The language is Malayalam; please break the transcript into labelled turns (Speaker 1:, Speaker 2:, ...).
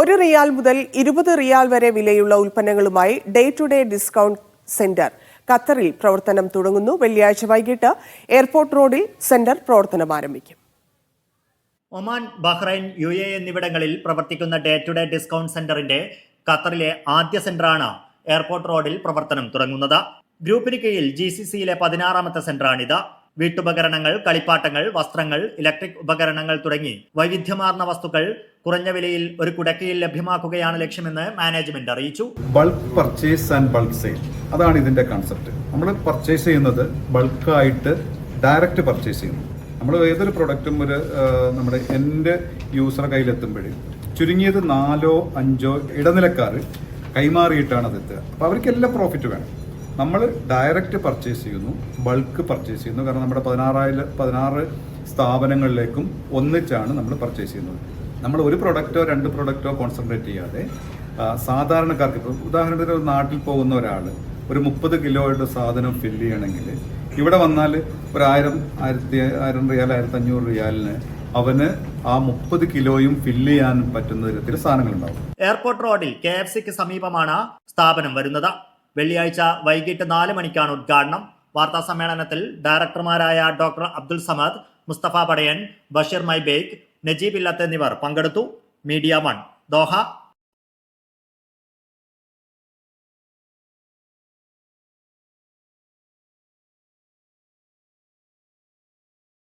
Speaker 1: ഒരു റിയാൽ മുതൽ ഇരുപത് റിയാൽ വരെ വിലയുള്ള ഉൽപ്പന്നങ്ങളുമായി day to day discount centre ഖത്തറിൽ പ്രവർത്തനം തുടങ്ങുന്നു. വെള്ളിയാഴ്ച വൈകിട്ട് എയർപോർട്ട് റോഡിൽ സെന്റർ പ്രവർത്തനം ആരംഭിക്കും.
Speaker 2: ഒമാൻ ബഹ്റൈൻ യു എ എന്നിവിടങ്ങളിൽ പ്രവർത്തിക്കുന്ന ഡേ ടു ഡേ ഡിസ്കൗണ്ട് സെന്ററിന്റെ ഖത്തറിലെ ആദ്യ സെന്ററാണ് എയർപോർട്ട് റോഡിൽ പ്രവർത്തനം തുടങ്ങുന്നത്. ഗ്രൂപ്പിന് കീഴിൽ ജി സി സിയിലെ പതിനാറാമത്തെ സെന്ററാണിത്. വീട്ടുപകരണങ്ങൾ കളിപ്പാട്ടങ്ങൾ വസ്ത്രങ്ങൾ ഇലക്ട്രിക് ഉപകരണങ്ങൾ തുടങ്ങി വൈവിധ്യമാർന്ന വസ്തുക്കൾ കുറഞ്ഞ വിലയിൽ ഒരു കുടക്കയിൽ ലഭ്യമാക്കുകയാണ് ലക്ഷ്യമെന്ന് മാനേജ്മെന്റ് അറിയിച്ചു.
Speaker 3: Bulk purchase and bulk sale അതാണ് ഇതിന്റെ കൺസെപ്റ്റ് നമ്മൾ പർച്ചേസ് ചെയ്യുന്നത് ബൾക്കായിട്ട് ഡയറക്റ്റ് പർച്ചേസ് ചെയ്യുന്നു. നമ്മൾ ഏതൊരു പ്രൊഡക്റ്റും ഒരു നമ്മുടെ എന്റെ യൂസർ കയ്യിലെത്തുമ്പോഴേ ചുരുങ്ങിയത് നാലോ അഞ്ചോ ഇടനിലക്കാർ കൈമാറിയിട്ടാണ് അത് എത്തുക അപ്പോൾ എല്ലാ പ്രോഫിറ്റ് വേണം. നമ്മൾ ഡയറക്റ്റ് പർച്ചേസ് ചെയ്യുന്നു ബൾക്ക് പർച്ചേസ് ചെയ്യുന്നു. കാരണം നമ്മുടെ പതിനാറായിരം പതിനാറ് സ്ഥാപനങ്ങളിലേക്കും ഒന്നിച്ചാണ് നമ്മൾ പർച്ചേസ് ചെയ്യുന്നത്. നമ്മൾ ഒരു പ്രൊഡക്റ്റോ രണ്ട് പ്രൊഡക്റ്റോ കോൺസെൻട്രേറ്റ് ചെയ്യാതെ സാധാരണക്കാർക്ക് ഇപ്പോൾ ഉദാഹരണത്തിന് ഒരു നാട്ടിൽ പോകുന്ന ഒരാൾ ഒരു മുപ്പത് കിലോയുടെ സാധനം ഫില്ല് ചെയ്യണമെങ്കിൽ ഇവിടെ വന്നാൽ ഒരു ആയിരം ആയിരത്തി ആയിരം റിയാൽ ആയിരത്തി അഞ്ഞൂറ് റിയാലിന് അവന് ആ മുപ്പത് കിലോയും ഫില്ല് ചെയ്യാൻ പറ്റുന്ന തരത്തിൽ സാധനങ്ങളുണ്ടാവും
Speaker 2: എയർപോർട്ട് റോഡിൽ കെ എഫ് സിക്ക് സമീപമാണ് സ്ഥാപനം വരുന്നത്. വെള്ളിയാഴ്ച വൈകിട്ട് നാല് മണിക്കാണ് ഉദ്ഘാടനം. വാർത്താ സമ്മേളനത്തിൽ ഡയറക്ടർമാരായ ഡോക്ടർ അബ്ദുൽ സമദ് മുസ്തഫ പടയൻ ബഷീർ മൈബേക്ക് നജീബ് ഇല്ലത്ത് എന്നിവർ പങ്കെടുത്തു. Media one Doha.